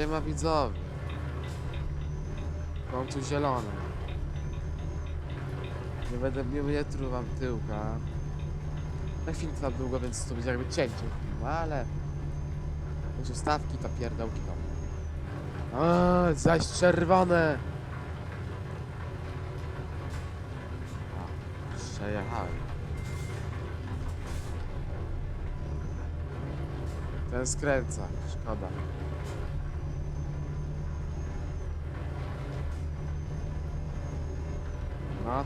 No siema widzowie. W końcu zielony. Nie będę, nie, nie tru wam tyłka. Na film trwa długo, więc to będzie jakby cięcie filmu, ale... Już stawki to pierdołki to. A, zaś czerwone! A, przejechałem. Ten skręca, szkoda. No.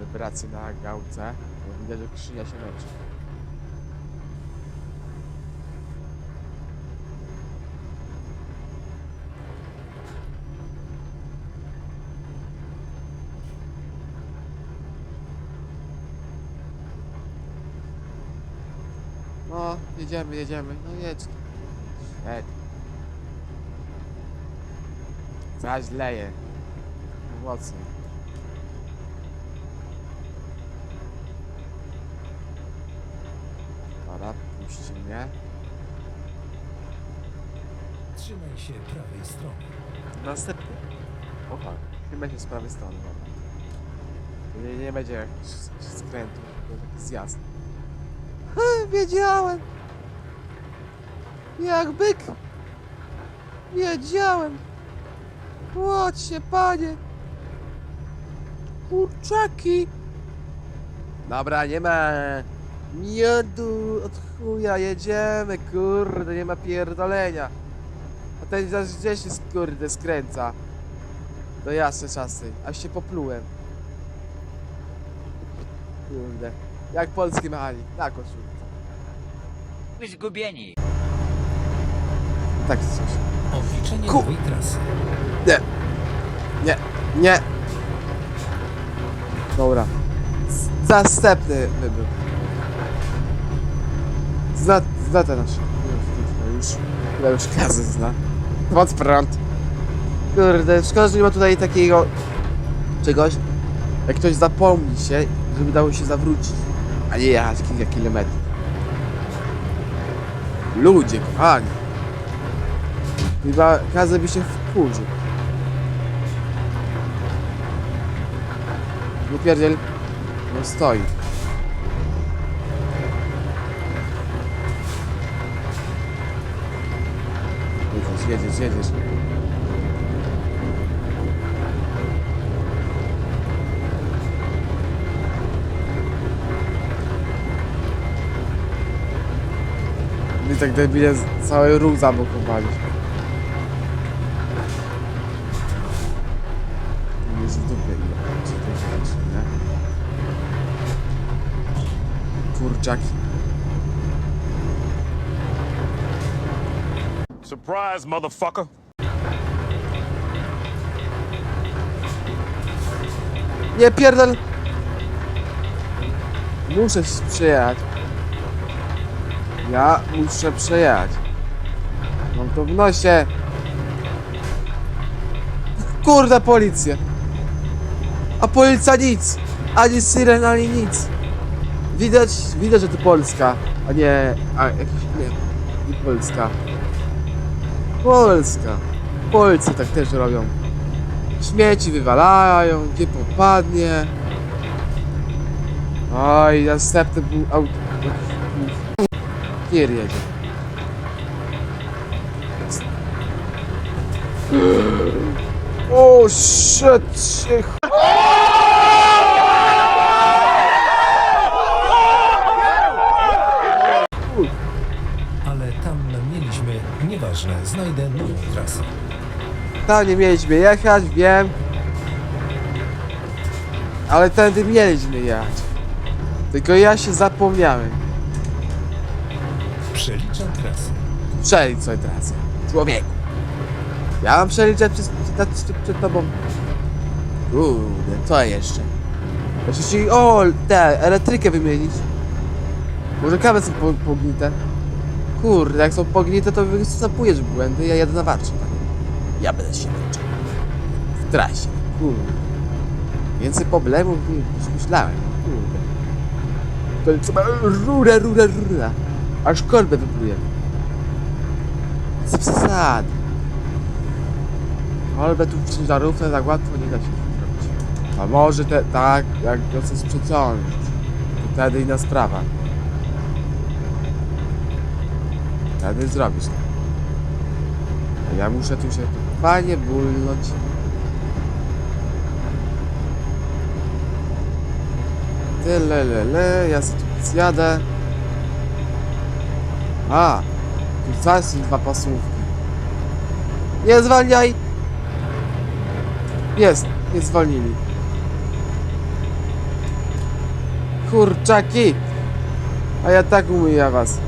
Wibracje na gałce. Widać, że skrzynia się męczy. No, jedziemy, jedziemy. No jedź. Jedź. Zaś leje. Mocno. Dobra, puśćcie mnie. Trzymaj się prawej strony. Następny. O tak, chyba się z prawej strony. Nie, nie będzie jakichś skrętów, tylko taki zjazd. Wiedziałem! Jak byk! Wiedziałem! Łodź się, panie! Kurczaki! Dobra, nie ma! Miodu od chuja, jedziemy, kurde, nie ma pierdolenia! A ten zaś gdzieś się kurde skręca. Do jasne czasy, aż się poplułem. Kurde. Jak polski mechanik, na koszulce. Zgubieni. Tak coś. Obliczenie Ku- nowej trasy. Nie. Nie. Nie. Dobra. Następny wybór. Zna, zna ten nasz. Już, chyba już klasy zna. Pod prąd. Kurde, szkoda, że nie ma tutaj takiego czegoś. Jak ktoś zapomni się, żeby dało się zawrócić, a nie jechać kilka kilometrów. Ludzie, kochani. Chyba każdy by się wkurzył. Nie pierdziel. No stoi. Jedziesz, jedziesz, jedziesz. My tak debile cały ruch zablokowaliśmy. Jest w dupie ile. Co to jest, nie? Kurczaki. Surprise, motherfucker. Nie pierdol! Muszę przejechać. Ja muszę przejechać. Mam to w nosie. Kurde, policja. A policja nic. Ani syren, ani nic. Widać, widać, że to Polska, a nie, a nie, nie Polska. Polska. Polcy tak też robią. Śmieci wywalają, gdzie popadnie. Oj, następny był auto. Nie jedzie. O, shit, Ale tam mieliśmy, nieważne, znajdę nową trasę. Tam nie mieliśmy jechać, wiem. Ale tędy mieliśmy jechać. Tylko ja się zapomniałem. Przeliczam trasę. Przelicz sobie teraz. Człowieku. Ja mam przeliczać przed, przed, przed tobą. Kurde, co jeszcze? Jeszcze ci, o, tę elektrykę wymienić. Może kawy są po, pognite. Kurde, jak są pognite, to wycofujesz błędy, ja jadę na warcie. Ja będę się męczył. W trasie, kurde. Więcej problemów niż myślałem, kurde. To trzeba rurę, rurę, rurę. Aż kolbę wypluje. Bez przesady. Ale tu w ciężarówce tak łatwo nie da się zrobić. A może te, tak, jak to chcesz przeciągnąć. To wtedy inna sprawa. Wtedy zrobisz to. A ja muszę tu się fajnie bulnąć. Tyle, le, le, ja sobie tu zjadę. A, tu zaś są dwa pasówki. Nie zwalniaj! Jest, nie zwolnili. Kurczaki! A ja tak umyję was.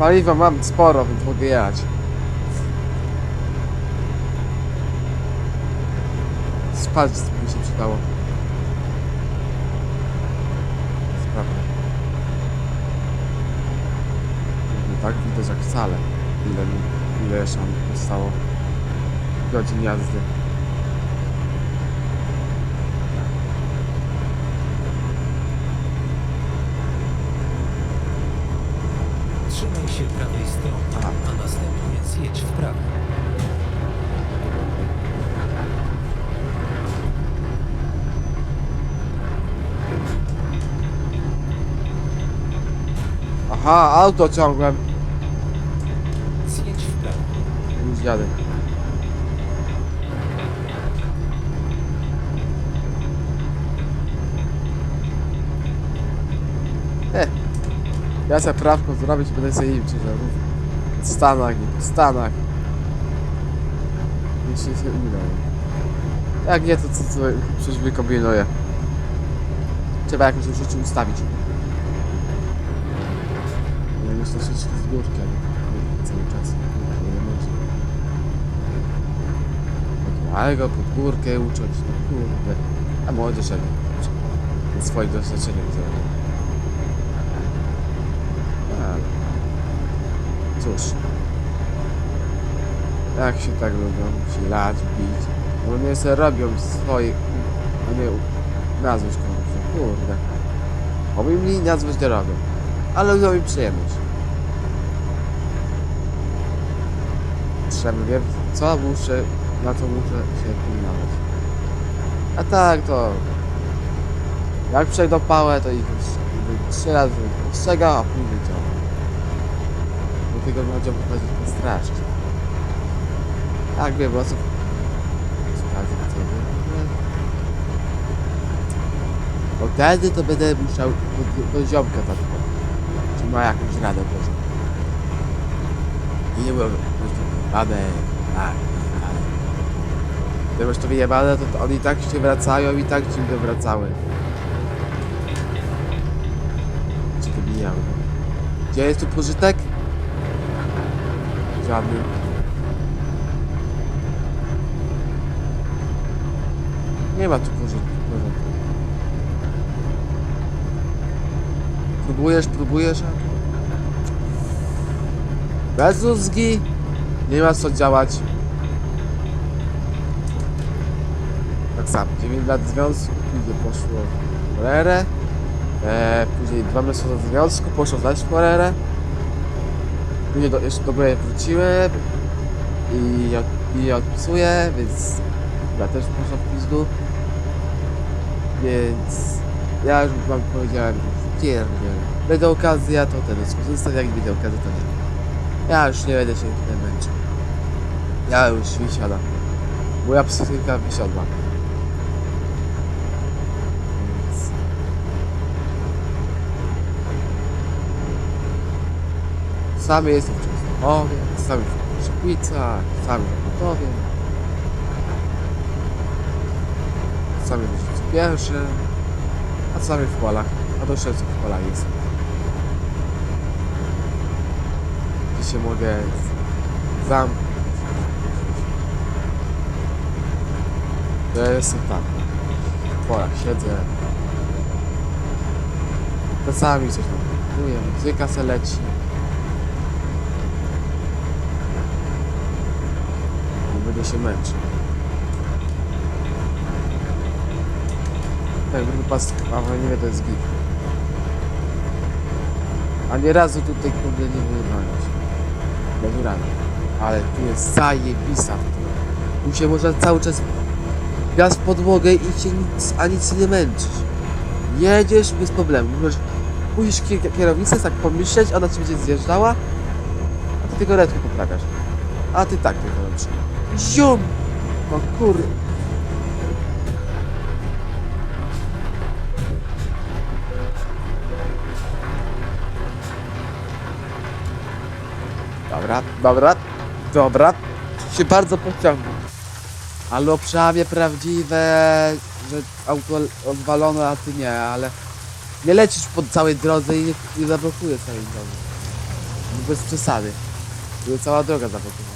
Paliwa mam sporo, więc mogę jechać. Spać by się przydało. Sprawdzę. Nie tak widać jak wcale. Ile, mi- ile jeszcze nam zostało godzin jazdy. Trzymaj się prawej strony, Aha. a zjedź w prawo. Aha, auto ciągłem. Zjedź w prawo. Już jadę. E, ja sobie prawko zrobić, będę sobie im ciężarów. W Stanach, nie Stanach. Jeśli się uda. Jak nie, to co, co coś wykombinuję. Trzeba jakoś w życiu ustawić. Ja myślę, że się z górki, ale nie cały czas. Nie, nie. Ale go pod górkę uczyć, no kurde. A młodzież jak swoich doświadczeń widzę. Ale... Cóż. Jak się tak lubią, się lać, bić. Bo nie se robią swoje, a nie nazwać komuś. no Kurde. Oby mi nazwać nie robią. Ale robią mi przyjemność. Trzeba wiem, co muszę, na co muszę się pilnować. A tak to... Jak przejdą pałę, to ich już trzy razy ostrzega, a później działa. Tego będzie wychodzić postraszyć. Tak wiem, co wiem. Bo wtedy to będę musiał do, do ziomka tak Czy ma jakąś radę proszę. I nie było babę, tak, tak. Gdy masz to wyjebane, to, to oni tak się wracają i tak ci wracały. Czy to mijały? Gdzie jest tu pożytek? Żadny. Nie ma tu pożytku. Próbujesz, próbujesz, a... Bez mózgi nie ma co działać. Tak samo, 9 lat związku, później poszło w cholerę. E, później 2 miesiące związku, poszło zaś w cholerę. Później do, jeszcze do mnie wróciłem i, od- i odpisuję, więc ja też poszła w pizdu. Więc ja już wam powiedziałem, pierdziel. Będzie okazja, to ten skorzystam, jak nie będzie okazji, to nie. Ja już nie będę się tutaj męczył. Ja już wysiadam. Moja psychika wysiadła. Więc... Sami jestem w Częstochowie, sami w Szybicach, sami w Gotowie. Sami w życiu pierwszym, a sami w polach. A do trzech w polach jest. Gdzie się mogę zamknąć. Ja jestem tam. W polach siedzę. Czasami coś tam kupuję, muzyka se leci. Będę się męczył. Tak, będę pas, wiem, to jest git. Ani razu tutaj kurde nie. Bez rady. Ale tu jest zajebista. Tu się można cały czas gaz podłogę i się nic, a nic nie męczysz. Jedziesz bez problemu. Możesz kier- kierownicę, tak pomyśleć, ona ci będzie zjeżdżała, a ty tylko redku poprawiasz. A ty tak tylko robisz. Ziom! No kurde. Dobra, dobra, dobra. Się bardzo pociągnął. Ale obszamie prawdziwe, że auto odwalone, a ty nie, ale nie lecisz po całej drodze i nie, nie zablokuje całej drogi. Bez przesady. Cała droga zablokowana.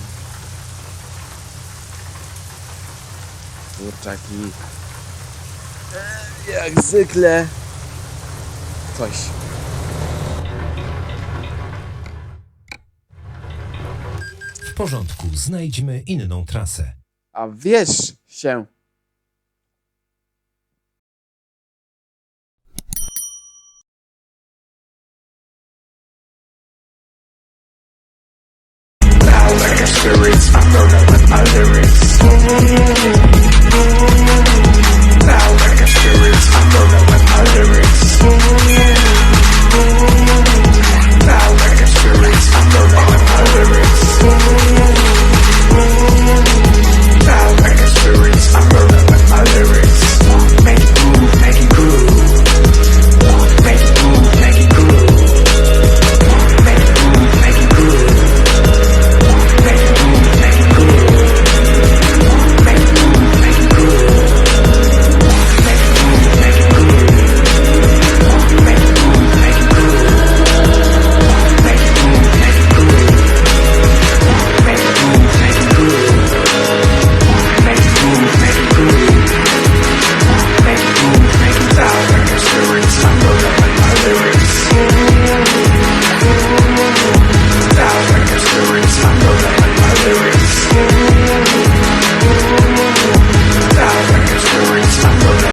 Kurczaki. Jak zwykle. Coś. W porządku, znajdźmy inną trasę. A wiesz się. Spirits, with my lyrics.